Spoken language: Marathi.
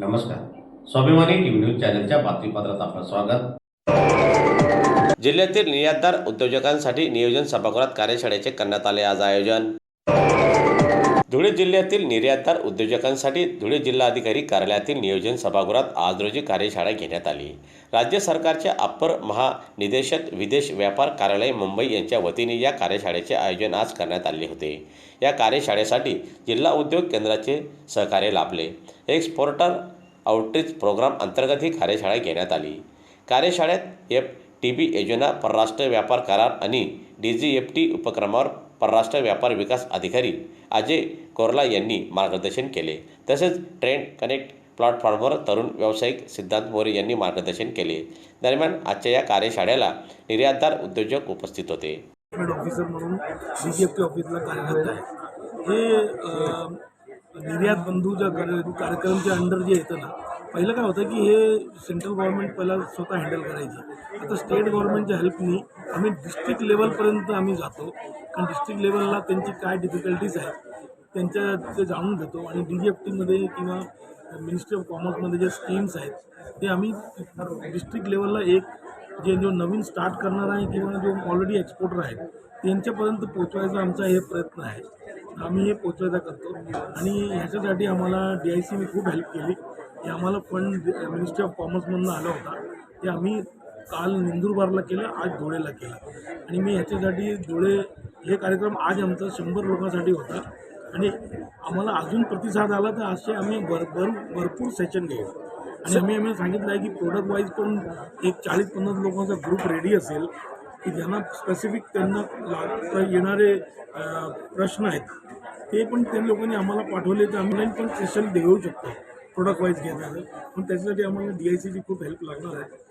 नमस्कार. स्वाभिमानी टीव्ही न्यूज चॅनलच्या बातमीपत्रात आपलं स्वागत. जिल्ह्यातील निर्यातदार उद्योजकांसाठी नियोजन सभागृहात कार्यशाळेचे करण्यात आले आज आयोजन. धुळे जिल्ह्यातील निर्यातदार उद्योजकांसाठी धुळे जिल्हाधिकारी कार्यालयातील नियोजन सभागृहात आज रोजी कार्यशाळा घेण्यात आली. राज्य सरकारच्या अप्पर महानिदेशक विदेश व्यापार कार्यालय मुंबई यांच्या वतीने या कार्यशाळेचे आयोजन आज करण्यात आले होते. या कार्यशाळेसाठी जिल्हा उद्योग केंद्राचे सहकार्य लाभले. एक्सपोर्टर आउटरीच प्रोग्राम अंतर्गत ही कार्यशाळा घेण्यात आली. कार्यशाळेत एफ टी बी योजना परराष्ट्र व्यापार करार आणि डी जी एफ टी उपक्रमावर परराष्ट्र व्यापार विकास अधिकारी अजय कोरला यांनी मार्गदर्शन केले. तसेच ट्रेंड कनेक्ट प्लॅटफॉर्मवर तरुण व्यावसायिक सिद्धांत मोरे यांनी मार्गदर्शन केले. दरम्यान आजच्या या कार्यशाळेला निर्यातदार उद्योजक उपस्थित होते. ऑफिसर म्हणून डी जी एफ टी ऑफिसला कार्यरत आहे. हे निर्यात बंधू ज्या कार्यक्रमच्या अंडर जे येतं ना पहिलं काय होतं की हे सेंट्रल गव्हर्नमेंट पहिला स्वतः हँडल करायची. आता स्टेट गव्हर्नमेंटच्या हेल्पनी आम्ही डिस्ट्रिक्ट लेवलपर्यंत आम्ही जातो. कारण डिस्ट्रिक्ट लेवलला त्यांची काय डिफिकल्टीज आहेत त्यांच्या ते जाणून घेतो. आणि डी जी एफ टीमध्ये किंवा मिनिस्ट्री ऑफ कॉमर्समध्ये जे स्कीम्स आहेत ते आम्ही डिस्ट्रिक्ट लेवलला एक जे जो नवीन स्टार्ट करणार आहे किंवा जो ऑलरेडी एक्सपोर्टर आहेत त्यांच्यापर्यंत पोचवायचा आमचा हे प्रयत्न आहे. आम्ही हे पोचवायचा करतो. आणि ह्याच्यासाठी आम्हाला डी आय सीने खूप हेल्प केली. हे आम्हाला फंड मिनिस्ट्री ऑफ कॉमर्समधून आला होता. ते आम्ही काल नंदुरबारला केलं आज धुळेला केलं. आणि मी ह्याच्यासाठी धुळे हे कार्यक्रम आज आमचा शंभर लोकांसाठी होता. आणि आम्हाला अजून प्रतिसाद आला तर असे आम्ही भर भर भरपूर सेशन घेऊ. आणि आम्ही आम्ही सांगितलं आहे की प्रोडक्ट वाईज पण एक चाळीस पन्नास लोकांचा ग्रुप रेडी असेल की ज्यांना स्पेसिफिक त्यांना येणारे प्रश्न आहेत ते पण त्या लोकांनी आम्हाला पाठवले तर आम्ही पण सेशन देऊ शकतो. प्रोडक्ट वाईज घेण्याचं पण त्याच्यासाठी आम्हाला डी आय सीची खूप हेल्प लागणार आहे.